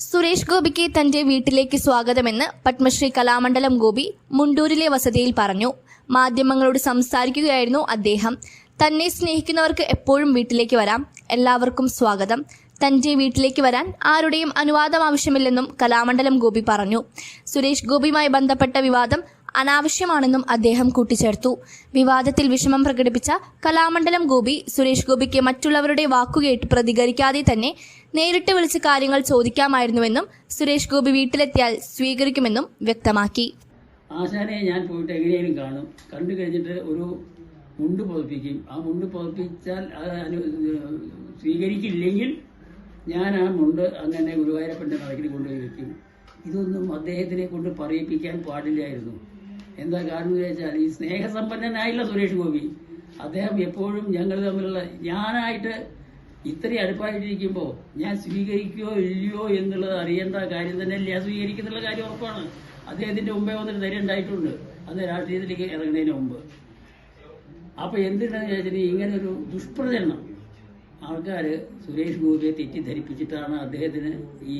സുരേഷ് ഗോപിക്ക് തന്റെ വീട്ടിലേക്ക് സ്വാഗതമെന്ന് പത്മശ്രീ കലാമണ്ഡലം ഗോപി മുണ്ടൂരിലെ വസതിയിൽ പറഞ്ഞു. മാധ്യമങ്ങളോട് സംസാരിക്കുകയായിരുന്നു അദ്ദേഹം. തന്നെ സ്നേഹിക്കുന്നവർക്ക് എപ്പോഴും വീട്ടിലേക്ക് വരാം. എല്ലാവർക്കും സ്വാഗതം. തന്റെ വീട്ടിലേക്ക് വരാൻ ആരുടെയും അനുവാദം ആവശ്യമില്ലെന്നും കലാമണ്ഡലം ഗോപി പറഞ്ഞു. സുരേഷ് ഗോപിയുമായി ബന്ധപ്പെട്ട വിവാദം അനാവശ്യമാണെന്നും അദ്ദേഹം കൂട്ടിച്ചേർത്തു. വിവാദത്തിൽ വിഷമം പ്രകടിപ്പിച്ച കലാമണ്ഡലം ഗോപി സുരേഷ് ഗോപിക്ക് മറ്റുള്ളവരുടെ വാക്കുകേട്ട് പ്രതികരിക്കാതെ തന്നെ നേരിട്ട് വിളിച്ച് കാര്യങ്ങൾ ചോദിക്കാമായിരുന്നുവെന്നും സുരേഷ് ഗോപി വീട്ടിലെത്തിയാൽ സ്വീകരിക്കുമെന്നും വ്യക്തമാക്കി. ആശാനെ ഞാൻ പോയിട്ട് എങ്ങനെയും കാണും. കണ്ടു കഴിഞ്ഞിട്ട് ഒരു മുണ്ട് പുതപ്പിക്കും. ആ മുണ്ട് പുതപ്പിച്ചാൽ സ്വീകരിക്കില്ലെങ്കിൽ ഞാൻ ആ മുണ്ട് അങ്ങനെ ഗുരുവായൂരപ്പന്റെ നടക്കിൽ കൊണ്ടുപോയി വെക്കും. ഇതൊന്നും അദ്ദേഹത്തിനെ കൊണ്ട് പറയിപ്പിക്കാൻ പാടില്ലായിരുന്നു. എന്താ കാരണം എന്ന് വെച്ചാൽ ഈ സ്നേഹസമ്പന്നനായില്ല സുരേഷ് ഗോപി. അദ്ദേഹം എപ്പോഴും ഞങ്ങൾ തമ്മിലുള്ള ഞാനായിട്ട് ഇത്രയും അടുപ്പായിട്ടിരിക്കുമ്പോൾ ഞാൻ സ്വീകരിക്കുകയോ ഇല്ലയോ എന്നുള്ളത് അറിയേണ്ട കാര്യം തന്നെയല്ല. സ്വീകരിക്കുന്നുള്ള കാര്യം ഉറപ്പാണ്. അദ്ദേഹത്തിന്റെ മുമ്പേ വന്നിട്ട് ധൈര്യം ഉണ്ടായിട്ടുണ്ട്. അന്ന് രാഷ്ട്രീയത്തിലേക്ക് ഇറങ്ങുന്നതിന് മുമ്പ്. അപ്പൊ എന്തിനാണെന്ന് ചോദിച്ചാൽ ഇങ്ങനെ ഒരു ദുഷ്പ്രചരണം. ആൾക്കാർ സുരേഷ് ഗോപിയെ തെറ്റിദ്ധരിപ്പിച്ചിട്ടാണ് അദ്ദേഹത്തിന് ഈ